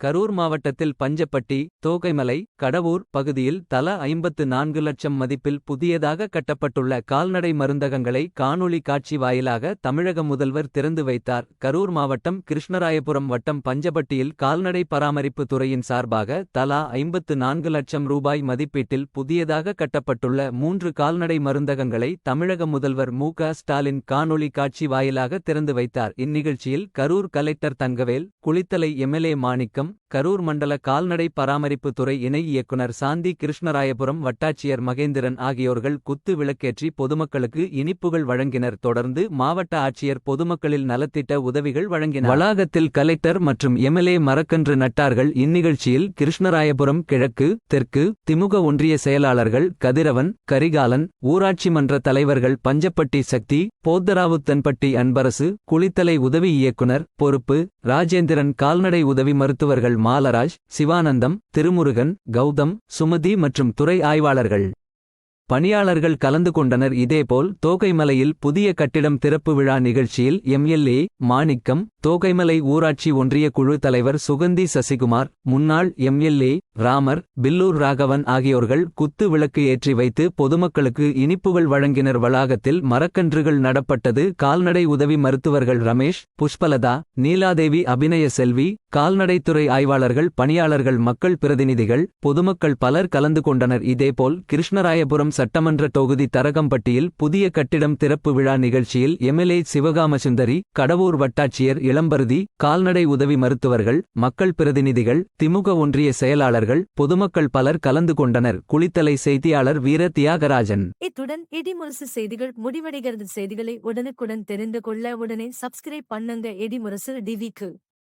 கரூர் மாவட்டத்தில் பஞ்சப்பட்டி தோகைமலை கடவூர் பகுதியில் தலா ஐம்பத்து நான்கு லட்சம் மதிப்பில் புதியதாக கட்டப்பட்டுள்ள கால்நடை மருந்தகங்களை காணொளி காட்சி வாயிலாக தமிழக முதல்வர் திறந்து வைத்தார். கரூர் மாவட்டம் கிருஷ்ணராயபுரம் வட்டம் பஞ்சப்பட்டியில் கால்நடை பராமரிப்பு துறையின் சார்பாக தலா ஐம்பத்து நான்கு லட்சம் ரூபாய் மதிப்பீட்டில் புதியதாக கட்டப்பட்டுள்ள மூன்று கால்நடை மருந்தகங்களை தமிழக முதல்வர் மு. க. ஸ்டாலின் காணொளி காட்சி வாயிலாக திறந்து வைத்தார். இந்நிகழ்ச்சியில் கரூர் கலெக்டர் தங்கவேல் குளித்தலை எம்எல்ஏ மாணிக்கம் கரூர் மண்டல கால்நடை பராமரிப்பு துறை இணை இயக்குனர் சாந்தி கிருஷ்ணராயபுரம் வட்டாட்சியர் மகேந்திரன் ஆகியோர்கள் குத்து விளக்கேற்றி பொதுமக்களுக்கு இனிப்புகள் வழங்கினர். தொடர்ந்து மாவட்ட ஆட்சியர் பொதுமக்களில் நலத்திட்ட உதவிகள் வழங்கினர். வளாகத்தில் கலெக்டர் மற்றும் எம்எல்ஏ மரக்கன்று நட்டார்கள். இந்நிகழ்ச்சியில் கிருஷ்ணராயபுரம் கிழக்கு தெற்கு திமுக ஒன்றிய செயலாளர்கள் கதிரவன் கரிகாலன் ஊராட்சி மன்ற தலைவர்கள் பஞ்சப்பட்டி சக்தி போத்தராவுத்தன்பட்டி அன்பரசு குளித்தலை உதவி இயக்குனர் பொறுப்பு ராஜேந்திரன் கால்நடை உதவி மருத்துவர் மருத்துவர்கள் மாலராஜ் சிவானந்தம் திருமுருகன் கௌதம் சுமதி மற்றும் துறை ஆய்வாளர்கள். பணியாளர்கள் கலந்து கொண்டனர். இதேபோல் தோகைமலையில் புதிய கட்டிடம் திறப்பு விழா நிகழ்ச்சியில் எம்எல்ஏ மாணிக்கம் தோகைமலை ஊராட்சி ஒன்றிய குழு தலைவர் சுகந்தி சசிகுமார் முன்னாள் எம்எல்ஏ ராமர் பில்லூர் ராகவன் ஆகியோர்கள் குத்து விளக்கு ஏற்றி வைத்து பொதுமக்களுக்கு இனிப்புகள் வழங்கினர். வளாகத்தில் மரக்கன்றுகள் நடப்பட்டது. கால்நடை உதவி மருத்துவர்கள் ரமேஷ் புஷ்பலதா நீலாதேவி அபிநய செல்வி கால்நடைத்துறை ஆய்வாளர்கள் பணியாளர்கள் மக்கள் பிரதிநிதிகள் பொதுமக்கள் பலர் கலந்து கொண்டனர். இதேபோல் கிருஷ்ணராயபுரம் சட்டமன்ற தொகுதி தரகம்பட்டியில் புதிய கட்டிடம் திறப்பு விழா நிகழ்ச்சியில் எம்எல்ஏ சிவகாமசுந்தரி கடவூர் வட்டாட்சியர் இளம்பருதி கால்நடை உதவி மருத்துவர்கள் மக்கள் பிரதிநிதிகள் திமுக ஒன்றிய செயலாளர்கள் பொதுமக்கள் பலர் கலந்து கொண்டனர். குளித்தலை செய்தியாளர் வீர தியாகராஜன். இத்துடன் இடிமுரசு செய்திகள் முடிவடைகிறது. செய்திகளை உடனுக்குடன் தெரிந்து கொள்ள உடனே சப்ஸ்கிரைப் பண்ணுங்க. இடிமுரசு டிவிக்கு.